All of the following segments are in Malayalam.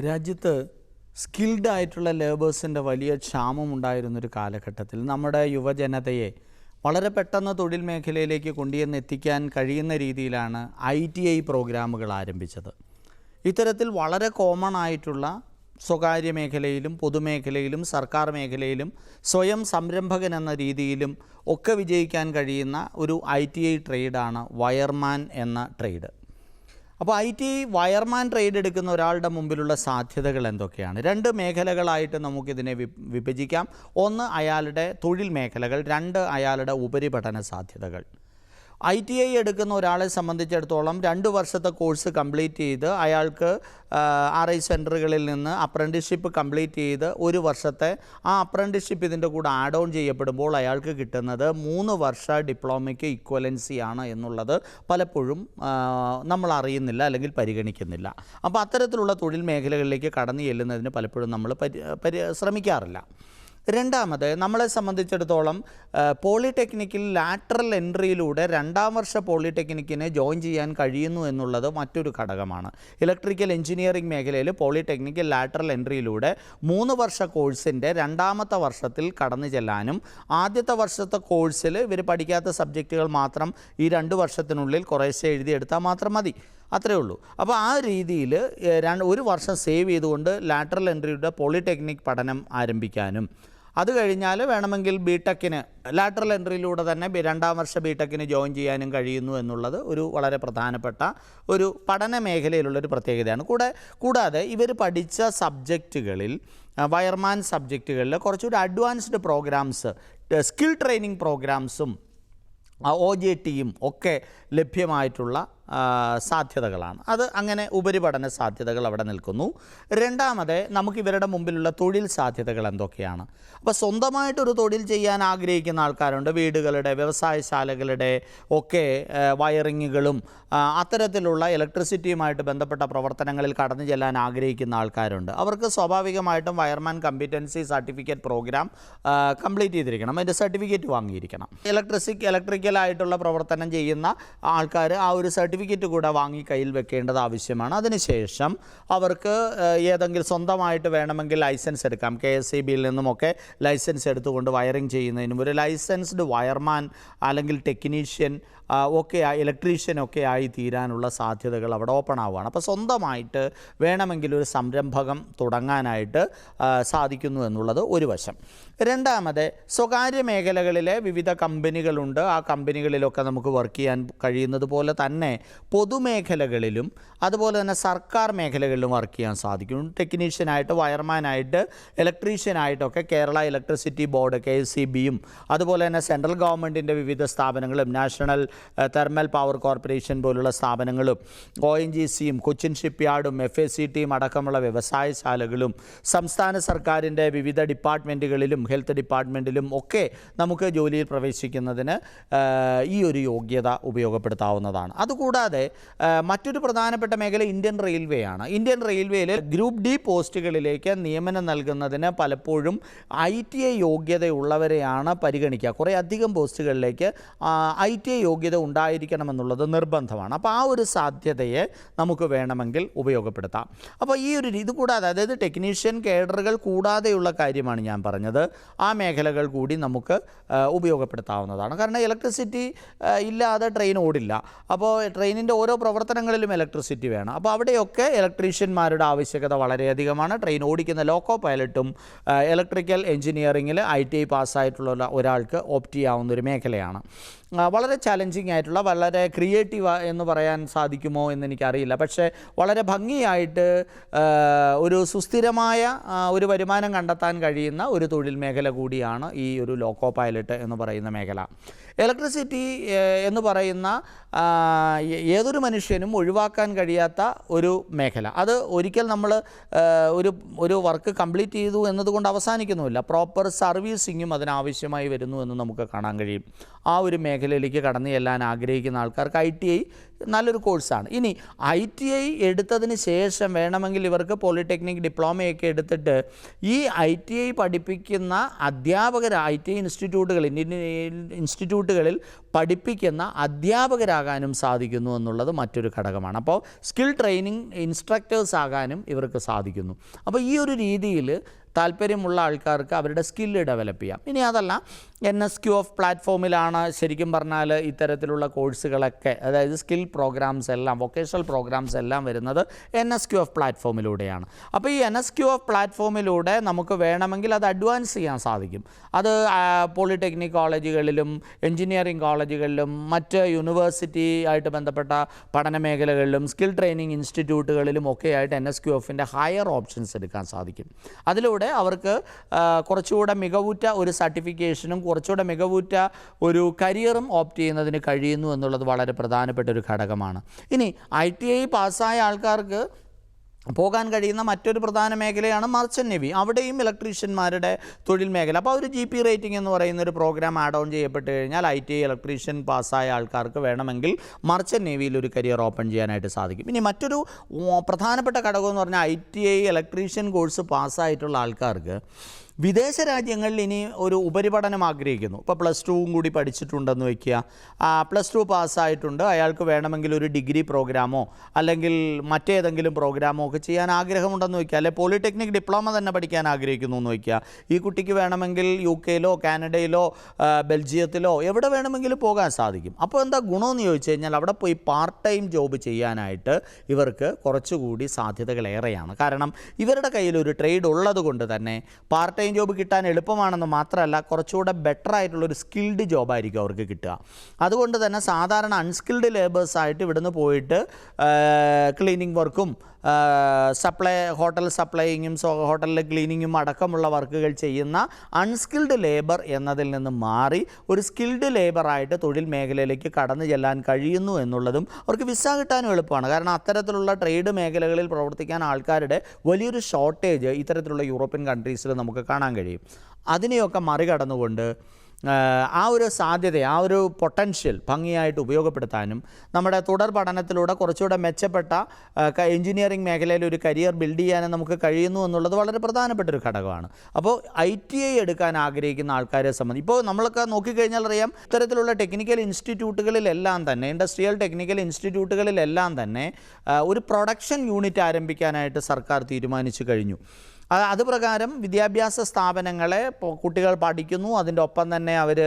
രാജ്യത്ത് സ്കിൽഡ് ആയിട്ടുള്ള ലേബേഴ്സിന്റെ വലിയ ക്ഷാമം ക്ഷാമമുണ്ടായിരുന്നൊരു കാലഘട്ടത്തിൽ നമ്മുടെ യുവജനതയെ വളരെ പെട്ടെന്ന് തൊഴിൽ മേഖലയിലേക്ക് കൊണ്ടുവന്ന് എത്തിക്കാൻ കഴിയുന്ന രീതിയിലാണ് ഐ ടി ഐ പ്രോഗ്രാമുകൾ ആരംഭിച്ചത്. ഇത്തരത്തിൽ വളരെ കോമൺ ആയിട്ടുള്ള സ്വകാര്യ മേഖലയിലും പൊതുമേഖലയിലും സർക്കാർ മേഖലയിലും സ്വയം സംരംഭകൻ എന്ന രീതിയിലും ഒക്കെ വിജയിക്കാൻ കഴിയുന്ന ഒരു ഐ ടി ഐ ട്രേഡാണ് വയർമാൻ എന്ന ട്രേഡ് അപ്പോൾ ഐ ടി വയർമാൻ ട്രേഡ് എടുക്കുന്ന ഒരാളുടെ മുമ്പിലുള്ള സാധ്യതകൾ എന്തൊക്കെയാണ്? രണ്ട് മേഖലകളായിട്ട് നമുക്കിതിനെ വിഭജിക്കാം. ഒന്ന് അയാളുടെ തൊഴിൽ മേഖലകൾ രണ്ട് അയാളുടെ ഉപരിപഠന സാധ്യതകൾ. ഐ ടി ഐ എടുക്കുന്ന ഒരാളെ സംബന്ധിച്ചിടത്തോളം രണ്ട് വർഷത്തെ കോഴ്സ് കംപ്ലീറ്റ് ചെയ്ത് അയാൾക്ക് ആർ ഐ സെന്ററുകളിൽ നിന്ന് അപ്രന്റിഷിപ്പ് കംപ്ലീറ്റ് ചെയ്ത് ഒരു വർഷത്തെ ആ അപ്രന്റിഷിപ്പ് ഇതിന്റെ കൂടെ ആഡ് ഓൺ ചെയ്യപ്പെടുമ്പോൾ അയാൾക്ക് കിട്ടുന്നത് മൂന്ന് വർഷ ഡിപ്ലോമയ്ക്ക് ഇക്വലൻസി ആണ് എന്നുള്ളത് പലപ്പോഴും നമ്മൾ അറിയുന്നില്ല അല്ലെങ്കിൽ പരിഗണിക്കുന്നില്ല. അപ്പോൾ അത്തരത്തിലുള്ള തൊഴിൽ മേഖലകളിലേക്ക് കടന്നു ചെല്ലുന്നതിന് പലപ്പോഴും നമ്മൾ ശ്രമിക്കാറില്ല രണ്ടാമത് നമ്മളെ സംബന്ധിച്ചിടത്തോളം പോളിടെക്നിക്കിൽ ലാറ്ററൽ എൻട്രിയിലൂടെ രണ്ടാം വർഷ പോളിടെക്നിക്കിനെ ജോയിൻ ചെയ്യാൻ കഴിയുന്നു എന്നുള്ളത് മറ്റൊരു ഘടകമാണ്. ഇലക്ട്രിക്കൽ എഞ്ചിനീയറിംഗ് മേഖലയിൽ പോളിടെക്നിക്കൽ ലാറ്ററൽ എൻട്രിയിലൂടെ മൂന്ന് വർഷ കോഴ്സിന്റെ രണ്ടാമത്തെ വർഷത്തിൽ കടന്നു ചെല്ലാനും ആദ്യത്തെ വർഷത്തെ കോഴ്സിൽ ഇവർ പഠിക്കാത്ത സബ്ജക്റ്റുകൾ മാത്രം ഈ രണ്ട് വർഷത്തിനുള്ളിൽ കുറേശ്ശെ എഴുതിയെടുത്താൽ മാത്രം മതി. അത്രേ ഉള്ളൂ. അപ്പോൾ ആ രീതിയിൽ ഒരു വർഷം സേവ് ചെയ്തുകൊണ്ട് ലാറ്ററൽ എൻട്രിയുടെ പോളിടെക്നിക് പഠനം ആരംഭിക്കാനും അത് കഴിഞ്ഞാൽ വേണമെങ്കിൽ ബി ടെക്കിന് ലാറ്ററൽ എൻട്രിയിലൂടെ തന്നെ രണ്ടാം വർഷ ബി ടെക്കിന് ജോയിൻ ചെയ്യാനും കഴിയുന്നു എന്നുള്ളത് ഒരു വളരെ പ്രധാനപ്പെട്ട ഒരു പഠന മേഖലയിലുള്ളൊരു പ്രത്യേകതയാണ്. കൂടെ കൂടാതെ ഇവർ പഠിച്ച സബ്ജക്റ്റുകളിൽ വയർമാൻ സബ്ജക്റ്റുകളിൽ കുറച്ചുകൂടി അഡ്വാൻസ്ഡ് പ്രോഗ്രാംസ് സ്കിൽ ട്രെയിനിങ് പ്രോഗ്രാംസും ഒ ജെ ടിയും ഒക്കെ ലഭ്യമായിട്ടുള്ള സാധ്യതകളാണ്. അത് അങ്ങനെ ഉപരിപഠന സാധ്യതകൾ അവിടെ നിൽക്കുന്നു. രണ്ടാമത് നമുക്ക് ഇവരുടെ മുമ്പിലുള്ള തൊഴിൽ സാധ്യതകൾ എന്തൊക്കെയാണ്? അപ്പോൾ സ്വന്തമായിട്ടൊരു തൊഴിൽ ചെയ്യാൻ ആഗ്രഹിക്കുന്ന ആൾക്കാരുണ്ട്. വീടുകളുടെ വ്യവസായശാലകളുടെ ഒക്കെ വയറിങ്ങുകളും അത്തരത്തിലുള്ള ഇലക്ട്രിസിറ്റിയുമായിട്ട് ബന്ധപ്പെട്ട പ്രവർത്തനങ്ങളിൽ കടന്നു ചെല്ലാൻ ആഗ്രഹിക്കുന്ന ആൾക്കാരുണ്ട്. അവർക്ക് സ്വാഭാവികമായിട്ടും wireman competency certificate program complete ചെയ്തിരിക്കണം. അതിന്റെ സർട്ടിഫിക്കറ്റ് വാങ്ങിയിരിക്കണം. ഇലക്ട്രിസിക് ഇലക്ട്രിക്കലായിട്ടുള്ള പ്രവർത്തനം ചെയ്യുന്ന ആൾക്കാർ ആ ഒരു സർട്ടിഫിക്കറ്റ് കൂടെ വാങ്ങി കയ്യിൽ വെക്കേണ്ടത് ആവശ്യമാണ്. അതിനുശേഷം അവർക്ക് ഏതെങ്കിലും സ്വന്തമായിട്ട് വേണമെങ്കിൽ ലൈസൻസ് എടുക്കാം. കെ എസ് സി ബിയിൽ നിന്നുമൊക്കെ ലൈസൻസ് എടുത്തുകൊണ്ട് വയറിംഗ് ചെയ്യുന്നതിനും ഒരു ലൈസൻസ്ഡ് വയർമാൻ അല്ലെങ്കിൽ ടെക്നീഷ്യൻ ഒക്കെ ഇലക്ട്രീഷ്യനൊക്കെ ആയി തീരാനുള്ള സാധ്യതകൾ അവിടെ ഓപ്പൺ ആവുകയാണ്. അപ്പോൾ സ്വന്തമായിട്ട് വേണമെങ്കിൽ ഒരു സംരംഭകം തുടങ്ങാനായിട്ട് സാധിക്കുന്നു എന്നുള്ളത് ഒരു വശം. രണ്ടാമത് സ്വകാര്യ മേഖലകളിലെ വിവിധ കമ്പനികളുണ്ട്. ആ കമ്പനികളിലൊക്കെ നമുക്ക് വർക്ക് ചെയ്യാൻ കഴിയുന്നത് പോലെ തന്നെ പൊതുമേഖലകളിലും അതുപോലെ തന്നെ സർക്കാർ മേഖലകളിലും വർക്ക് ചെയ്യാൻ സാധിക്കും. ടെക്നീഷ്യനായിട്ട് വയർമാനായിട്ട് ഇലക്ട്രീഷ്യനായിട്ടൊക്കെ Kerala electricity board K S C ബിയും അതുപോലെ തന്നെ സെൻട്രൽ ഗവൺമെന്റിന്റെ വിവിധ സ്ഥാപനങ്ങളും നാഷണൽ തെർമൽ പവർ കോർപ്പറേഷൻ പോലുള്ള സ്ഥാപനങ്ങളും ഒ എൻ ജി സിയും കൊച്ചിൻ ഷിപ്പ്യാർഡും എഫ് എ സി ടിയും അടക്കമുള്ള വ്യവസായശാലകളും സംസ്ഥാന സർക്കാരിന്റെ വിവിധ ഡിപ്പാർട്ട്മെന്റുകളിലും ഹെൽത്ത് ഡിപ്പാർട്ട്മെന്റിലും ഒക്കെ നമുക്ക് ജോലിയിൽ പ്രവേശിക്കുന്നതിന് ഈ ഒരു യോഗ്യത ഉപയോഗപ്പെടുത്താവുന്നതാണ്. അതുകൂടാതെ മറ്റൊരു പ്രധാനപ്പെട്ട മേഖല ഇന്ത്യൻ റെയിൽവേ ആണ് ഇന്ത്യൻ റെയിൽവേയിൽ ഗ്രൂപ്പ് ഡി പോസ്റ്റുകളിലേക്ക് നിയമനം നൽകുന്നതിന് പലപ്പോഴും ഐ ടി ഐ യോഗ്യതയുള്ളവരെയാണ് പരിഗണിക്കുക. കുറേ അധികം പോസ്റ്റുകളിലേക്ക് ഐ ടി ഐ യോഗ്യത ഉണ്ടായിരിക്കണമെന്നുള്ളത് നിർബന്ധമാണ്. അപ്പോൾ ആ ഒരു സാധ്യതയെ നമുക്ക് വേണമെങ്കിൽ ഉപയോഗപ്പെടുത്താം. അപ്പോൾ ഈ ഒരു ഇത് കൂടാതെ അതായത് ടെക്നീഷ്യൻ കേഡറുകൾ കൂടാതെയുള്ള കാര്യമാണ് ഞാൻ പറഞ്ഞത്. ആ മേഖലകൾ കൂടി നമുക്ക് ഉപയോഗപ്പെടുത്താവുന്നതാണ്. കാരണം ഇലക്ട്രിസിറ്റി ഇല്ലാതെ ട്രെയിൻ ഓടില്ല. അപ്പോൾ ട്രെയിനിന്റെ ഓരോ പ്രവർത്തനങ്ങളിലും ഇലക്ട്രിസിറ്റി വേണം. അപ്പോൾ അവിടെയൊക്കെ ഇലക്ട്രീഷ്യന്മാരുടെ ആവശ്യകത വളരെയധികമാണ്. ട്രെയിൻ ഓടിക്കുന്ന ലോക്കോ പൈലറ്റും ഇലക്ട്രിക്കൽ എഞ്ചിനീയറിങ്ങിൽ ഐ ടി ഐ പാസ്സായിട്ടുള്ള ഒരാൾക്ക് ഓപ്റ്റ് ചെയ്യാവുന്ന ഒരു മേഖലയാണ്. വളരെ വളരെ ചലഞ്ചിങ് ആയിട്ടുള്ള വളരെ ക്രിയേറ്റീവ് എന്ന് പറയാൻ സാധിക്കുമോ എന്ന് എനിക്കറിയില്ല. പക്ഷേ വളരെ ഭംഗിയായിട്ട് ഒരു സുസ്ഥിരമായ ഒരു വരുമാനം കണ്ടെത്താൻ കഴിയുന്ന ഒരു തൊഴിൽ മേഖല കൂടിയാണ് ഈ ഒരു ലോക്കോ പൈലറ്റ് എന്ന് പറയുന്ന മേഖല. ഇലക്ട്രിസിറ്റി എന്ന് പറയുന്ന ഏതൊരു മനുഷ്യനും ഒഴിവാക്കാൻ കഴിയാത്ത ഒരു മേഖല. അത് ഒരിക്കൽ നമ്മൾ ഒരു ഒരു വർക്ക് കംപ്ലീറ്റ് ചെയ്തു എന്നതുകൊണ്ട് അവസാനിക്കുന്നുമില്ല. പ്രോപ്പർ സർവീസിങ്ങും അതിനാവശ്യമായി വരുന്നു എന്ന് നമുക്ക് കാണാൻ കഴിയും. ആ ഒരു മേഖലയിലേക്ക് കടന്നു ചെല്ലാൻ ആഗ്രഹിക്കുന്ന ആൾക്കാർക്ക് ഐ ടി ഐ നല്ലൊരു കോഴ്സാണ്. ഇനി ഐ ടി ഐ എടുത്തതിന് ശേഷം വേണമെങ്കിൽ ഇവർക്ക് പോളിടെക്നിക് ഡിപ്ലോമയൊക്കെ എടുത്തിട്ട് ഈ ഐ ടി ഐ പഠിപ്പിക്കുന്ന അധ്യാപകർ ഐ ടി ഐ ഇൻസ്റ്റിറ്റ്യൂട്ടുകൾ ഇന്ത്യൻ ഇൻസ്റ്റിറ്റ്യൂട്ടുകളിൽ പഠിപ്പിക്കുന്ന അധ്യാപകരാകാനും സാധിക്കുന്നു എന്നുള്ളത് മറ്റൊരു ഘടകമാണ്. അപ്പോൾ സ്കിൽ ട്രെയിനിങ് ഇൻസ്ട്രക്ടേഴ്സ് ആകാനും ഇവർക്ക് സാധിക്കുന്നു. അപ്പോൾ ഈ ഒരു രീതിയിൽ താല്പര്യമുള്ള ആൾക്കാർക്ക് അവരുടെ സ്കില്ല് ഡെവലപ്പ് ചെയ്യാം. ഇനി അതല്ല എൻ എസ് ക്യു ഓഫ് പ്ലാറ്റ്ഫോമിലാണ് ശരിക്കും പറഞ്ഞാൽ ഇത്തരത്തിലുള്ള കോഴ്സുകളൊക്കെ അതായത് സ്കിൽ പ്രോഗ്രാംസ് എല്ലാം വൊക്കേഷണൽ പ്രോഗ്രാംസ് എല്ലാം വരുന്നത് എൻ എസ് ക്യു എഫ് പ്ലാറ്റ്ഫോമിലൂടെയാണ് അപ്പോൾ ഈ എൻ എസ് ക്യു എഫ് പ്ലാറ്റ്ഫോമിലൂടെ നമുക്ക് വേണമെങ്കിൽ അത് അഡ്വാൻസ് ചെയ്യാൻ സാധിക്കും. അത് പോളിടെക്നിക് കോളേജുകളിലും എഞ്ചിനീയറിംഗ് കോളേജുകളിലും മറ്റ് യൂണിവേഴ്സിറ്റി ആയിട്ട് ബന്ധപ്പെട്ട പഠന മേഖലകളിലും സ്കിൽ ട്രെയിനിങ് ഇൻസ്റ്റിറ്റ്യൂട്ടുകളിലും ഒക്കെ ആയിട്ട് എൻ എസ് ക്യു എഫിന്റെ ഹയർ ഓപ്ഷൻസ് എടുക്കാൻ സാധിക്കും. അതിലൂടെ അവർക്ക് കുറച്ചുകൂടെ മികവുറ്റ ഒരു സർട്ടിഫിക്കേഷനും കുറച്ചുകൂടെ മികവുറ്റ ഒരു കരിയറും ഓപ്റ്റ് ചെയ്യുന്നതിന് കഴിയുന്നു എന്നുള്ളത് വളരെ പ്രധാനപ്പെട്ട ഒരു ഘടകമാണ്. ഇനി ഐ ടി ഐ പാസ്സായ ആൾക്കാർക്ക് പോകാൻ കഴിയുന്ന മറ്റൊരു പ്രധാന മേഖലയാണ് മർച്ചന്റ് നേവി അവിടെയും ഇലക്ട്രീഷ്യന്മാരുടെ തൊഴിൽ മേഖല. അപ്പോൾ ഒരു ജി പി റേറ്റിംഗ് എന്ന് പറയുന്ന ഒരു പ്രോഗ്രാം ആഡ് ഓൺ ചെയ്യപ്പെട്ട് കഴിഞ്ഞാൽ ഐ ടി ഇലക്ട്രീഷ്യൻ പാസ്സായ ആൾക്കാർക്ക് വേണമെങ്കിൽ മർച്ചന്റ് നേവിയിൽ ഒരു കരിയർ ഓപ്പൺ ചെയ്യാനായിട്ട് സാധിക്കും. ഇനി മറ്റൊരു പ്രധാനപ്പെട്ട ഘടകം എന്ന് പറഞ്ഞാൽ I T I electrician course പാസ്സായിട്ടുള്ള ആൾക്കാർക്ക് വിദേശ രാജ്യങ്ങളിൽ ഇനി ഒരു ഉപരിപഠനം ആഗ്രഹിക്കുന്നു. ഇപ്പോൾ പ്ലസ് ടുവും കൂടി പഠിച്ചിട്ടുണ്ടെന്ന് വയ്ക്കുക പ്ലസ് ടു പാസ്സായിട്ടുണ്ട് അയാൾക്ക് വേണമെങ്കിൽ ഒരു ഡിഗ്രി പ്രോഗ്രാമോ അല്ലെങ്കിൽ മറ്റേതെങ്കിലും പ്രോഗ്രാമോ ഒക്കെ ചെയ്യാൻ ആഗ്രഹമുണ്ടെന്ന് വയ്ക്കുക അല്ലെങ്കിൽ പോളിടെക്നിക് ഡിപ്ലോമ തന്നെ പഠിക്കാൻ ആഗ്രഹിക്കുന്നു എന്ന് വയ്ക്കുക ഈ കുട്ടിക്ക് വേണമെങ്കിൽ യു കെയിലോ കാനഡയിലോ ബെൽജിയത്തിലോ എവിടെ വേണമെങ്കിലും പോകാൻ സാധിക്കും. അപ്പോൾ എന്താ ഗുണമെന്ന് ചോദിച്ചു കഴിഞ്ഞാൽ അവിടെ പോയി പാർട്ട് ടൈം ജോബ് ചെയ്യാനായിട്ട് ഇവർക്ക് കുറച്ചുകൂടി സാധ്യതകൾ ഏറെയാണ് കാരണം ഇവരുടെ കയ്യിൽ ഒരു ട്രേഡ് ഉള്ളത് കൊണ്ട് തന്നെ പാർട്ട് ടൈം ജോബ് കിട്ടാൻ എളുപ്പമാണെന്ന് മാത്രമല്ല കുറച്ചുകൂടെ ബെറ്റർ ആയിട്ടുള്ളൊരു സ്കിൽഡ് ജോബായിരിക്കും അവർക്ക് കിട്ടുക. അതുകൊണ്ട് തന്നെ സാധാരണ അൺസ്കിൽഡ് ലേബേഴ്സായിട്ട് ഇവിടുന്ന് പോയിട്ട് ക്ലീനിങ് വർക്കും സപ്ലൈ ഹോട്ടൽ സപ്ലൈയിങ്ങും ഹോട്ടലിലെ ക്ലീനിങ്ങും അടക്കമുള്ള വർക്കുകൾ ചെയ്യുന്ന അൺസ്കിൽഡ് ലേബർ എന്നതിൽ നിന്ന് മാറി ഒരു സ്കിൽഡ് ലേബറായിട്ട് തൊഴിൽ മേഖലയിലേക്ക് കടന്നു ചെല്ലാൻ കഴിയുന്നു എന്നുള്ളതും അവർക്ക് വിസ കിട്ടാനും എളുപ്പമാണ്. കാരണം അത്തരത്തിലുള്ള ട്രേഡ് മേഖലകളിൽ പ്രവർത്തിക്കാൻ ആൾക്കാരുടെ വലിയൊരു ഷോർട്ടേജ് ഇത്തരത്തിലുള്ള യൂറോപ്യൻ കൺട്രീസിൽ നമുക്ക് കാണാൻ കഴിയും. അതിനെയൊക്കെ മറികടന്നുകൊണ്ട് ആ ഒരു സാധ്യത ആ ഒരു പൊട്ടൻഷ്യൽ ഭംഗിയായിട്ട് ഉപയോഗപ്പെടുത്താനും നമ്മുടെ തുടർ പഠനത്തിലൂടെ കുറച്ചുകൂടെ മെച്ചപ്പെട്ട എഞ്ചിനീയറിംഗ് മേഖലയിൽ ഒരു കരിയർ ബിൽഡ് ചെയ്യാനും നമുക്ക് കഴിയുന്നു എന്നുള്ളത് വളരെ പ്രധാനപ്പെട്ട ഒരു ഘടകമാണ്. അപ്പോൾ ഐ ടി ഐ എടുക്കാൻ ആഗ്രഹിക്കുന്ന ആൾക്കാരെ സംബന്ധിച്ച് ഇപ്പോൾ നമ്മളൊക്കെ നോക്കിക്കഴിഞ്ഞാൽ അറിയാം ഇത്തരത്തിലുള്ള ടെക്നിക്കൽ ഇൻസ്റ്റിറ്റ്യൂട്ടുകളിലെല്ലാം തന്നെ ഇൻഡസ്ട്രിയൽ ടെക്നിക്കൽ ഇൻസ്റ്റിറ്റ്യൂട്ടുകളിലെല്ലാം തന്നെ ഒരു പ്രൊഡക്ഷൻ യൂണിറ്റ് ആരംഭിക്കാനായിട്ട് സർക്കാർ തീരുമാനിച്ചു കഴിഞ്ഞു. അത് പ്രകാരം വിദ്യാഭ്യാസ സ്ഥാപനങ്ങളെ കുട്ടികൾ പഠിക്കുന്നു. അതിന്റെ ഒപ്പം തന്നെ അവർ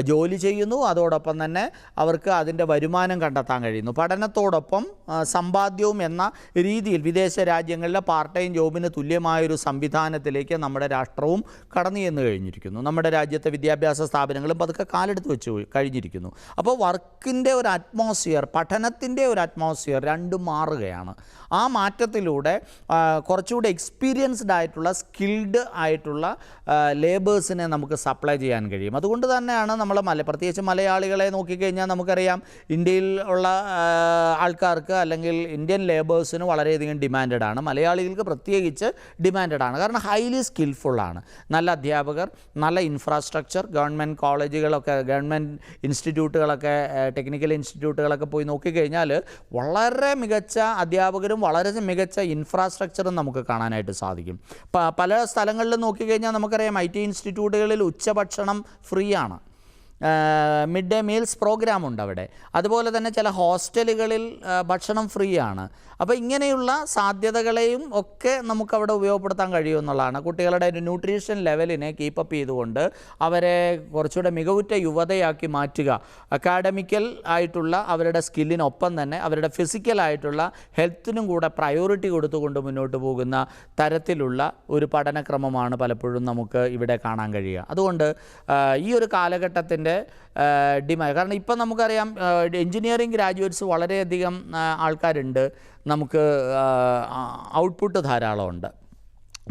ജോലി ചെയ്യുന്നു. അതോടൊപ്പം തന്നെ അവർക്ക് അതിന്റെ വരുമാനം കണ്ടെത്താൻ കഴിയുന്നു. പഠനത്തോടൊപ്പം സമ്പാദ്യവും എന്ന രീതിയിൽ വിദേശ രാജ്യങ്ങളിലെ പാർട്ട് ടൈം ജോബിന് തുല്യമായൊരു സംവിധാനത്തിലേക്ക് നമ്മുടെ രാഷ്ട്രവും കടന്നു ചെന്ന് കഴിഞ്ഞിരിക്കുന്നു. നമ്മുടെ രാജ്യത്തെ വിദ്യാഭ്യാസ സ്ഥാപനങ്ങളും പതുക്കെ കാലെടുത്ത് വെച്ച് കഴിഞ്ഞിരിക്കുന്നു. അപ്പോൾ വർക്കിന്റെ ഒരു അറ്റ്മോസ്ഫിയർ പഠനത്തിന്റെ ഒരു അറ്റ്മോസ്ഫിയർ രണ്ടും മാറുകയാണ്. ആ മാറ്റത്തിലൂടെ കുറച്ചുകൂടി എക്സ്പീരിയൻസ്ഡ് ആയിട്ടുള്ള സ്കിൽഡ് ആയിട്ടുള്ള ലേബേഴ്സിനെ നമുക്ക് സപ്ലൈ ചെയ്യാൻ കഴിയും. അതുകൊണ്ട് തന്നെയാണ് നമ്മൾ മല പ്രത്യേകിച്ച് മലയാളികളെ നോക്കിക്കഴിഞ്ഞാൽ നമുക്കറിയാം ഇന്ത്യയിൽ ഉള്ള ആൾക്കാർക്ക് അല്ലെങ്കിൽ ഇന്ത്യൻ ലേബേഴ്സിന് വളരെയധികം ഡിമാൻഡഡ് ആണ്. മലയാളികൾക്ക് പ്രത്യേകിച്ച് ഡിമാൻഡഡ് ആണ്. കാരണം ഹൈലി സ്കിൽഫുള്ളാണ് നല്ല അധ്യാപകർ നല്ല ഇൻഫ്രാസ്ട്രക്ചർ ഗവൺമെന്റ് കോളേജുകളൊക്കെ ഗവൺമെന്റ് ഇൻസ്റ്റിറ്റ്യൂട്ടുകളൊക്കെ ടെക്നിക്കൽ ഇൻസ്റ്റിറ്റ്യൂട്ടുകളൊക്കെ പോയി നോക്കിക്കഴിഞ്ഞാൽ വളരെ മികച്ച അധ്യാപകരും വളരെ മികച്ച ഇൻഫ്രാസ്ട്രക്ചറും നമുക്ക് കാണാനായിട്ട് സാധിക്കും. പല സ്ഥലങ്ങളിൽ നോക്കിക്കഴിഞ്ഞാൽ നമുക്കറിയാം ഐ ടി ഇൻസ്റ്റിറ്റ്യൂട്ടുകളിൽ ഉച്ചഭക്ഷണം ഫ്രീ ആണ് മിഡ് ഡേ മീൽസ് പ്രോഗ്രാം ഉണ്ട് അവിടെ. അതുപോലെ തന്നെ ചില ഹോസ്റ്റലുകളിൽ ഭക്ഷണം ഫ്രീ ആണ്. അപ്പോൾ ഇങ്ങനെയുള്ള സാധ്യതകളെയും ഒക്കെ നമുക്കവിടെ ഉപയോഗപ്പെടുത്താൻ കഴിയുമെന്നുള്ളതാണ് കുട്ടികളുടെ ഒരു ന്യൂട്രീഷൻ ലെവലിനെ കീപ്പപ്പ് ചെയ്തുകൊണ്ട് അവരെ കുറച്ചുകൂടെ മികവുറ്റ യുവതയാക്കി മാറ്റുക. അക്കാഡമിക്കൽ ആയിട്ടുള്ള അവരുടെ സ്കില്ലിനൊപ്പം തന്നെ അവരുടെ ഫിസിക്കലായിട്ടുള്ള ഹെൽത്തിനും കൂടെ പ്രയോറിറ്റി കൊടുത്തുകൊണ്ട് മുന്നോട്ട് പോകുന്ന തരത്തിലുള്ള ഒരു പഠനക്രമമാണ് പലപ്പോഴും നമുക്ക് ഇവിടെ കാണാൻ കഴിയുക. അതുകൊണ്ട് ഈ ഒരു കാലഘട്ടത്തിന്റെ ഡിമാൻഡ്. കാരണം ഇപ്പം നമുക്കറിയാം എഞ്ചിനീയറിംഗ് ഗ്രാജുവേറ്റ്സ് വളരെയധികം ആൾക്കാരുണ്ട്. നമുക്ക് ഔട്ട്പുട്ട് ധാരാളമുണ്ട്.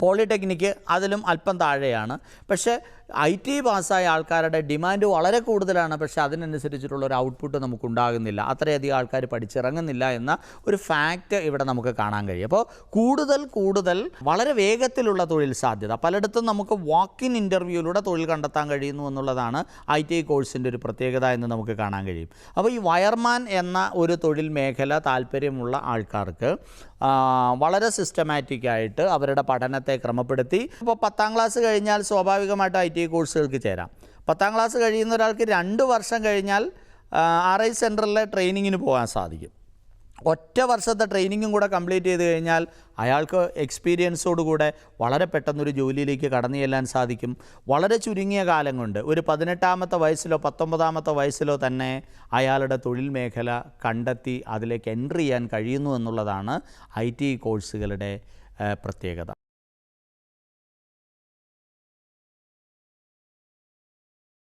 പോളിടെക്നിക്ക് അതിലും അല്പം താഴെയാണ്. പക്ഷേ ഐ ടി പാസ്സായ ആൾക്കാരുടെ ഡിമാൻഡ് വളരെ കൂടുതലാണ് പക്ഷേ അതിനനുസരിച്ചിട്ടുള്ള ഒരു ഔട്ട്പുട്ട് നമുക്ക് ഉണ്ടാകുന്നില്ല അത്രയധികം ആൾക്കാർ പഠിച്ചിറങ്ങുന്നില്ല എന്ന ഒരു ഫാക്റ്റ് ഇവിടെ നമുക്ക് കാണാൻ കഴിയും. അപ്പോൾ കൂടുതൽ കൂടുതൽ വളരെ വേഗത്തിലുള്ള തൊഴിൽ സാധ്യത. പലയിടത്തും നമുക്ക് വാക്ക് ഇൻ ഇന്റർവ്യൂയിലൂടെ തൊഴിൽ കണ്ടെത്താൻ കഴിയുന്നു എന്നുള്ളതാണ് ഐ ടി കോഴ്സിന്റെ ഒരു പ്രത്യേകത എന്ന് നമുക്ക് കാണാൻ കഴിയും. അപ്പോൾ ഈ വയർമാൻ എന്ന ഒരു തൊഴിൽ മേഖല താല്പര്യമുള്ള ആൾക്കാർക്ക് വളരെ സിസ്റ്റമാറ്റിക്കായിട്ട് അവരുടെ പഠനത്തെ ക്രമപ്പെടുത്തി. ഇപ്പോൾ പത്താം ക്ലാസ് കഴിഞ്ഞാൽ സ്വാഭാവികമായിട്ട് ഐ ടി കോഴ്സുകൾക്ക് ചേരാം. പത്താം ക്ലാസ് കഴിയുന്ന ഒരാൾക്ക് രണ്ട് വർഷം കഴിഞ്ഞാൽ ആർ ഐ സെന്ററിലെ ട്രെയിനിങ്ങിന് പോകാൻ സാധിക്കും. ഒറ്റ വർഷത്തെ ട്രെയിനിങ്ങും കൂടെ കംപ്ലീറ്റ് ചെയ്ത് കഴിഞ്ഞാൽ അയാൾക്ക് എക്സ്പീരിയൻസോടുകൂടെ വളരെ പെട്ടെന്നൊരു ജോലിയിലേക്ക് കടന്നു ചെല്ലാൻ സാധിക്കും. വളരെ ചുരുങ്ങിയ കാലം കൊണ്ട് ഒരു പതിനെട്ടാമത്തെ വയസ്സിലോ പത്തൊമ്പതാമത്തെ വയസ്സിലോ തന്നെ അയാളുടെ തൊഴിൽ മേഖല കണ്ടെത്തി അതിലേക്ക് എൻട്രി ചെയ്യാൻ കഴിയുന്നു എന്നുള്ളതാണ് ഐ ടി കോഴ്സുകളുടെ പ്രത്യേകത.